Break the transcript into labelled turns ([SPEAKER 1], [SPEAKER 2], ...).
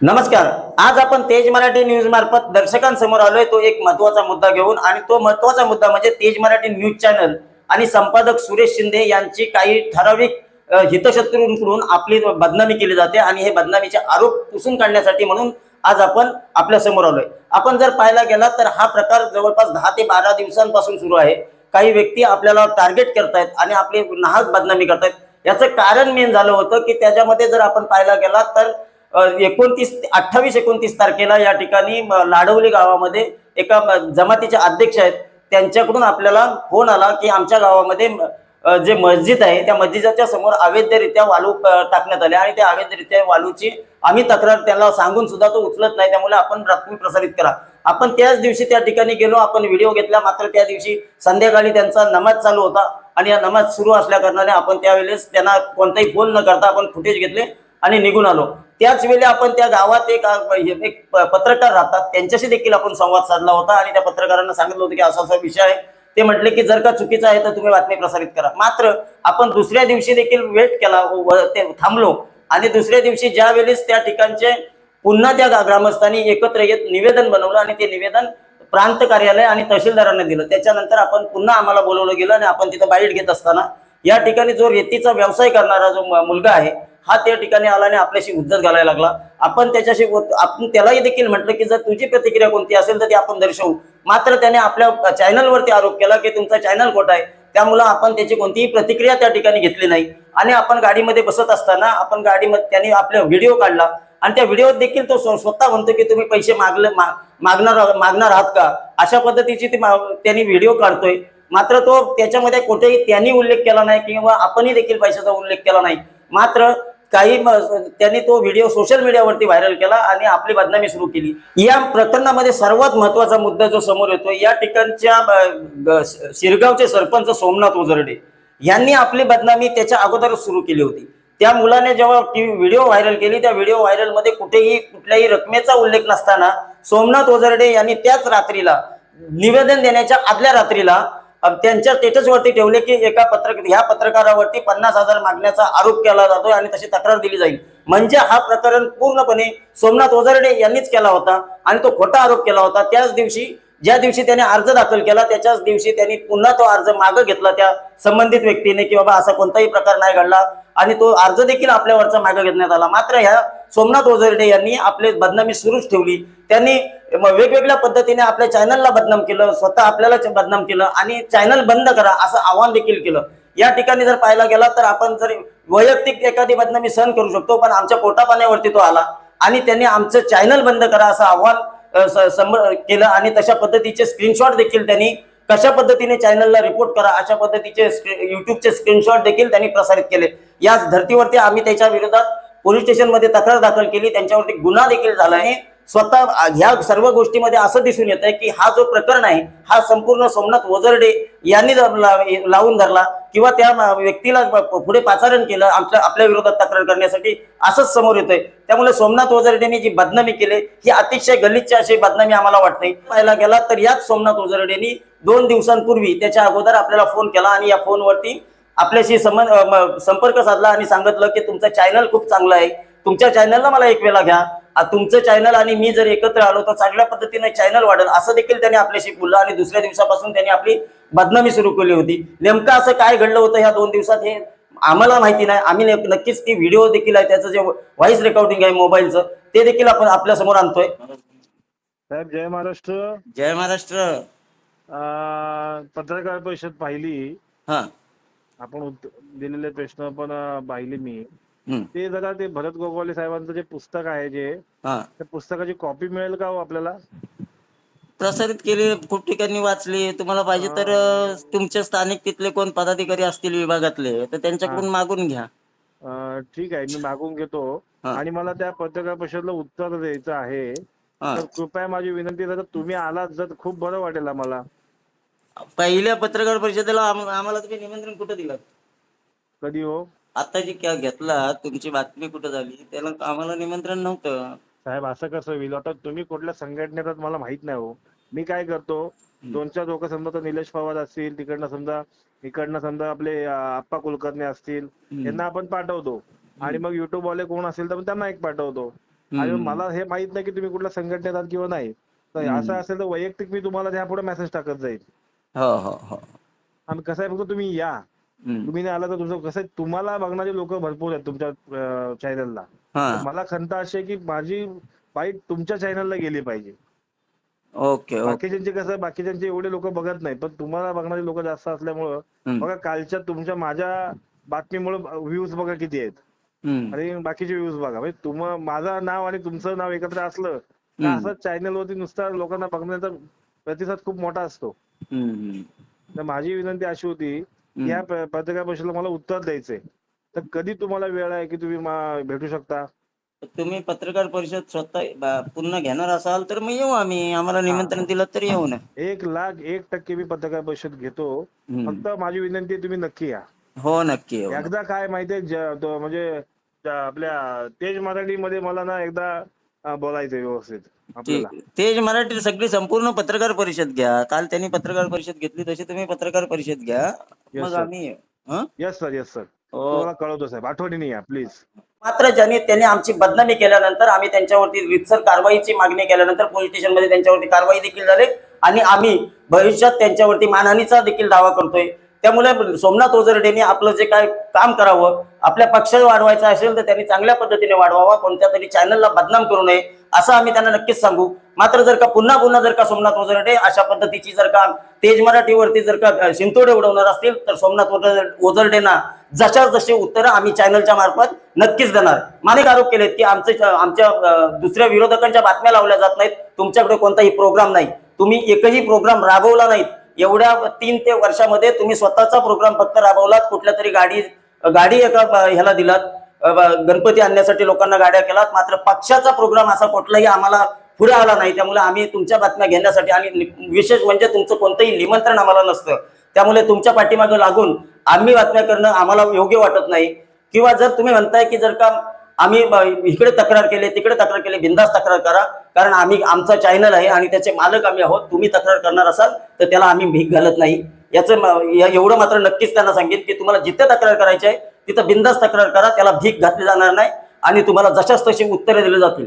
[SPEAKER 1] नमस्कार. आज आपण तेज मराठी न्यूज मार्फत दर्शकांसमोर आलोय. तो एक महत्त्वाचा मुद्दा घेऊन आणि तो महत्त्वाचा मुद्दा म्हणजे तेज मराठी न्यूज चॅनल आणि संपादक सुरेश शिंदे यांची काही ठराविक हितशत्रूंकडून आपली बदनामी केली जाते आणि हे बदनामीचे आरोप पुसून काढण्यासाठी म्हणून आज आपण आपल्यासमोर आलोय. आपण जर पाहायला गेला तर हा प्रकार जवळपास दहा ते बारा दिवसांपासून सुरू आहे. काही व्यक्ती आपल्याला टार्गेट करतायत आणि आपली नाहक बदनामी करतायत. याचं कारण मेन झालं होतं की त्याच्यामध्ये जर आपण पाहायला गेला तर एकोणतीस अठ्ठावीस एकोणतीस तारखेला या ठिकाणी लाडवली गावामध्ये एका जमातीचे अध्यक्ष आहेत. त्यांच्याकडून आपल्याला फोन आला की आमच्या गावामध्ये जे मस्जिद आहे त्या मस्जिदाच्या समोर अवैधरित्या वालू टाकण्यात आले आणि त्या अवैधरित्या वालूची आम्ही तक्रार त्यांना सांगून सुद्धा तो उचलत नाही. त्यामुळे आपण बातमी प्रसारित करा. आपण त्याच दिवशी त्या ठिकाणी गेलो. आपण व्हिडिओ घेतला. मात्र त्या दिवशी संध्याकाळी त्यांचा नमाज चालू होता आणि या नमाज सुरू असल्या कारणाने आपण त्यावेळेस त्यांना कोणताही फोन न करता आपण फुटेज घेतले आणि निघून आलो. त्याच वेळी आपण त्या गावात एक एक पत्रकार राहतात. त्यांच्याशी देखील आपण संवाद साधला होता आणि त्या पत्रकारांना सांगितलं होतं की असा असा विषय आहे. ते म्हटले की जर का चुकीचं आहे तर तुम्ही बातमी प्रसारित करा. मात्र आपण दुसऱ्या दिवशी देखील वेट केला व ते थांबलो. आणि दुसऱ्या दिवशी ज्या वेळेस त्या ठिकाणचे पुन्हा त्या ग्रामस्थांनी एकत्र येत निवेदन बनवलं आणि ते निवेदन प्रांत कार्यालय आणि तहसीलदारांना दिलं. त्याच्यानंतर आपण पुन्हा आम्हाला बोलवलं गेलं आणि आपण तिथं बाईट घेत असताना या ठिकाणी जो रेतीचा व्यवसाय करणारा जो मुलगा आहे हा त्या ठिकाणी आला आणि आपल्याशी उज्जत घालायला लागला. आपण त्याच्याशी व- आपण त्यालाही देखील म्हटलं की जर तुझी प्रतिक्रिया कोणती असेल तर ती आपण दर्शवू. मात्र त्याने आपल्या चॅनलवरती आरोप केला की तुमचा चॅनल खोटा आहे. त्यामुळं आपण त्याची कोणतीही प्रतिक्रिया त्या ठिकाणी घेतली नाही. आणि आपण गाडीमध्ये बसत असताना आपण गाडीमध्ये त्याने आपला व्हिडिओ काढला. आणि त्या व्हिडिओत देखील तो स्वतः म्हणतो की तुम्ही पैसे मागले मा- मागणार मागणार आहात का? अशा पद्धतीची ती मा- त्यांनी व्हिडिओ काढतोय. मात्र तो त्याच्यामध्ये कुठेही त्यांनी उल्लेख केला नाही किंवा आपणही देखील पैशाचा उल्लेख केला नाही. मात्र काही त्यांनी तो व्हिडिओ सोशल मीडियावरती व्हायरल केला आणि आपली बदनामी सुरू केली. या प्रकरणामध्ये सर्वात महत्त्वाचा मुद्दा जो समोर येतो या ठिकाणच्या शिरगावचे सरपंच सोमनाथ उजरडे यांनी आपली बदनामी त्याच्या अगोदरच सुरू केली होती. त्या मुलाने जेव्हा व्हिडिओ व्हायरल केली त्या व्हिडिओ व्हायरलमध्ये कुठेही कुठल्याही रकमेचा उल्लेख नसताना सोमनाथ ओझरडे यांनी त्याच रात्रीला निवेदन देण्याच्या आदल्या रात्रीला त्यांच्या स्टेटसवरती ठेवले की एका पत्रक ह्या पत्रकारावरती पन्नास हजार मागण्याचा आरोप केला जातोय आणि तशी तक्रार दिली जाईल. म्हणजे हा प्रकरण पूर्णपणे सोमनाथ ओझरडे यांनीच केला होता आणि तो खोटा आरोप केला होता. त्याच दिवशी ज्या दिवशी त्याने अर्ज दाखल केला त्याच्याच दिवशी त्यांनी पुन्हा तो अर्ज मागं घेतला त्या संबंधित व्यक्तीने की बाबा असा कोणताही प्रकार नाही घडला आणि तो अर्ज देखील आपल्यावरचा मागं घेण्यात आला. मात्र ह्या सोमनाथ ओझरडे यांनी आपले बदनामी सुरूच ठेवली. त्यांनी वेगवेगळ्या पद्धतीने आपल्या चॅनलला बदनाम केलं स्वतः आपल्याला बदनाम केलं आणि चॅनल बंद करा असं आवाहन देखील केलं. या ठिकाणी जर पाहायला गेला तर आपण जर वैयक्तिक एखादी बदनामी सहन करू शकतो पण आमच्या पोटापाण्यावरती तो आला आणि त्यांनी आमचं चॅनल बंद करा असं आव्हान केलं आणि तशा पद्धतीचे स्क्रीनशॉट देखील त्यांनी कशा पद्धतीने चॅनलला रिपोर्ट करा अशा पद्धतीचे युट्यूबचे स्क्रीनशॉट देखील त्यांनी प्रसारित केले. याच धर्तीवरती आम्ही त्याच्या विरोधात पोलीस स्टेशनमध्ये तक्रार दाखल केली त्यांच्यावरती गुन्हा देखील झाला आहे. स्वतः ह्या सर्व गोष्टीमध्ये असं दिसून येत आहे की हा जो प्रकरण आहे हा संपूर्ण सोमनाथ वजर्डे यांनी जर लावून धरला किंवा त्या व्यक्तीला पुढे पाचारण केलं आमच्या आपल्या विरोधात तक्रार करण्यासाठी असंच समोर येतंय. त्यामुळे सोमनाथ वजरडेने जी बदनामी केली ही अतिशय गलिच्छ अशी बदनामी आम्हाला वाटते. पाहायला गेला तर याच सोमनाथ वजरडेनी दोन दिवसांपूर्वी त्याच्या अगोदर आपल्याला फोन केला आणि या फोनवरती आपल्याशी संबंध संपर्क साधला आणि सांगितलं की तुमचं चॅनल खूप चांगलं आहे. तुमच्या चॅनलला मला एक वेळा घ्या. तुमचं चॅनल आणि मी जर एकत्र आलो तर चांगल्या पद्धतीने चॅनल वाढेल. असं देखील त्यांनी आपल्याशी बोललं आणि दुसऱ्या दिवसापासून त्यांनी आपली बदनामी सुरू केली होती. नेमकं असं काय घडलं होतं ह्या दोन दिवसात हे आम्हाला माहिती नाही. आम्ही नक्कीच ती व्हिडिओ देखील आहे त्याचं जे व्हॉइस रेकॉर्डिंग आहे मोबाईलचं ते देखील आपण आपल्यासमोर आणतोय.
[SPEAKER 2] साहेब जय महाराष्ट्र.
[SPEAKER 1] जय महाराष्ट्र.
[SPEAKER 2] अं, पत्रकार परिषद पाहिली.
[SPEAKER 1] हा.
[SPEAKER 2] आपण दिलेले प्रश्न पण पाहिली मी. ते जरा ते भरत गोगवले साहेबांचं जे पुस्तक आहे जे
[SPEAKER 1] हा.
[SPEAKER 2] त्या पुस्तकाची कॉपी मिळेल का हो आपल्याला?
[SPEAKER 1] प्रसारित केले खूप ठिकाणी वाचले. तुम्हाला पाहिजे तर अ, तुमचे स्थानिक तिथले कोण पदाधिकारी असतील विभागातले तर त्यांच्याकडून मागून घ्या.
[SPEAKER 2] अं, ठीक आहे मी मागून घेतो.
[SPEAKER 1] हा.
[SPEAKER 2] आणि मला त्या पत्रकार परिषदला उत्तर द्यायचं आहे.
[SPEAKER 1] हा.
[SPEAKER 2] तर कृपया माझी विनंती जर तुम्ही आलात जर खूप बरं वाटेल आम्हाला.
[SPEAKER 1] पहिल्या पत्रकार परिषदेला आम- आम्हाला तुम्ही निमंत्रण कुठं दिलं?
[SPEAKER 2] कधी हो?
[SPEAKER 1] आता जी क्या घेतला तुमची बातमी कुठं झाली? त्याला आम्हाला निमंत्रण नव्हतं.
[SPEAKER 2] साहेब असं कसं होईल? आता तुम्ही कुठल्या संघटनेत आहात मला माहीत नाही हो. मी काय करतो दोन चार लोक समजा तर निलेश पवार असतील तिकडनं समजा इकडनं समजा आपले अं, आप्पा कुलकर्णी असतील यांना आपण पाठवतो. आणि मग युट्यूब वाले कोण असेल तर मग त्यांना एक पाठवतो. आणि
[SPEAKER 3] हम्म.
[SPEAKER 2] मला हे माहीत नाही की तुम्ही कुठल्या संघटनेत आहात किंवा नाही. तर
[SPEAKER 3] हम्म.
[SPEAKER 2] असं असेल तर वैयक्तिक मी तुम्हाला त्यापुढे मेसेज टाकत जाईल.
[SPEAKER 3] हो हो हो.
[SPEAKER 2] आणि कसं आहे फक्त तुम्ही या. तुम्ही नाही आला तर तुमचं कसं आहे, तुम्हाला बघणारे लोक भरपूर आहेत तुमच्या चॅनलला
[SPEAKER 3] हा
[SPEAKER 2] मला खंत अशी आहे की माझी बाईट तुमच्या चॅनलला गेली पाहिजे
[SPEAKER 3] ओके ओके
[SPEAKER 2] बाकीच्यांचे कसं आहे, बाकीच्यांचे एवढे लोक बघत नाही पण तुम्हाला बघणारे लोक जास्त असल्यामुळं
[SPEAKER 3] हम्म.
[SPEAKER 2] बघा कालच्या तुमच्या माझ्या बातमीमुळे व्ह्यूज बघा किती आहेत
[SPEAKER 3] हम्म.
[SPEAKER 2] आणि बाकीचे व्ह्यूज बघा म्हणजे तुम माझं नाव आणि तुमचं नाव एकत्र असलं तर
[SPEAKER 3] हम्म.
[SPEAKER 2] असंच चॅनल वरती नुसता लोकांना बघण्याचा प्रतिसाद खूप मोठा असतो
[SPEAKER 3] हम्म, हम्म.
[SPEAKER 2] तर माझी विनंती अशी होती. या पत्रकार परिषदेला मला उत्तर द्यायचंय. तर कधी तुम्हाला वेळ आहे की तुम्ही भेटू शकता?
[SPEAKER 1] तुम्ही पत्रकार परिषद स्वतः पूर्ण घेणार असाल तर मग येऊ आम्ही. आम्हाला निमंत्रण दिलं तर येऊ ना.
[SPEAKER 2] एक लाख एक टक्के मी पत्रकार परिषद घेतो. फक्त माझी विनंती आहे तुम्ही नक्की या.
[SPEAKER 1] हो नक्की
[SPEAKER 2] एकदा काय माहितीये म्हणजे आपल्या तेज मराठी मध्ये मला ना एकदा अं, बोलायचंय व्यवस्थित आपल्याला
[SPEAKER 1] ठीक तेज मराठी सगळी संपूर्ण पत्रकार परिषद घ्या काल त्यांनी पत्रकार परिषद घेतली तशी तुम्ही पत्रकार परिषद घ्या मग
[SPEAKER 2] sir.
[SPEAKER 1] आम्ही. हं?
[SPEAKER 2] येस सर येस सर
[SPEAKER 1] हो.
[SPEAKER 2] तुम्हाला कळवतो साहेब आठवणीने या प्लीज
[SPEAKER 1] मात्र ज्यांनी त्यांनी आमची बदनामी केल्यानंतर आम्ही त्यांच्यावरती रितसर कारवाईची मागणी केल्यानंतर पोलीस स्टेशनमध्ये त्यांच्यावरती कारवाई देखील झाली आणि आम्ही भविष्यात त्यांच्यावरती मानहानीचा देखील दावा करतोय त्यामुळे सोमनाथ ओझरडेने आपलं जे काय काम करावं आपल्या पक्ष वाढवायचा असेल तर त्यांनी चांगल्या पद्धतीने वाढवावा कोणत्या तरी चॅनलला बदनाम करू नये असं आम्ही त्यांना नक्कीच सांगू. मात्र जर का पुन्हा पुन्हा जर का सोमनाथ ओझरडे अशा पद्धतीची जर का तेज मराठीवरती जर का शिंतोडे उडवणार असतील तर सोमनाथ ओझरडेंना जशा जशी उत्तरं आम्ही चॅनलच्या मार्फत नक्कीच देणार. मानेक आरोप केलेत की आमचे आमच्या दुसऱ्या विरोधकांच्या बातम्या लावल्या जात नाहीत. तुमच्याकडे कोणताही प्रोग्राम नाही. तुम्ही एकही प्रोग्राम राबवला नाहीत. एवढ्या तीन ते वर्षामध्ये तुम्ही स्वतःचा प्रोग्राम फक्त राबवलात कुठल्या तरी गाडी गाडी एका ह्याला दिलात. गणपती आणण्यासाठी लोकांना गाड्या केलात. मात्र पक्षाचा प्रोग्राम असा कुठलाही आम्हाला पुढे आला नाही. त्यामुळे आम्ही तुमच्या बातम्या घेण्यासाठी आणि विशेष म्हणजे तुमचं कोणतंही निमंत्रण आम्हाला नसतं. त्यामुळे तुमच्या पाठीमागं लागून आम्ही बातम्या करणं आम्हाला योग्य वाटत नाही. किंवा जर तुम्ही म्हणताय की जर का आम्ही इकडे तक्रार केली तिकडे तक्रार केली बिंदास तक्रार करा. कारण आम्ही आमचा चॅनल आहे आणि त्याचे मालक आम्ही आहोत. तुम्ही तक्रार करणार असाल तर त्याला आम्ही भीक घालत नाही. याचं या- एवढं मात्र नक्कीच त्यांना सांगेन की तुम्हाला जिथे तक्रार करायची आहे तिथं बिंदास तक्रार करा त्याला भीक घातली जाणार नाही आणि तुम्हाला जशाच तशी उत्तरे दिली जातील.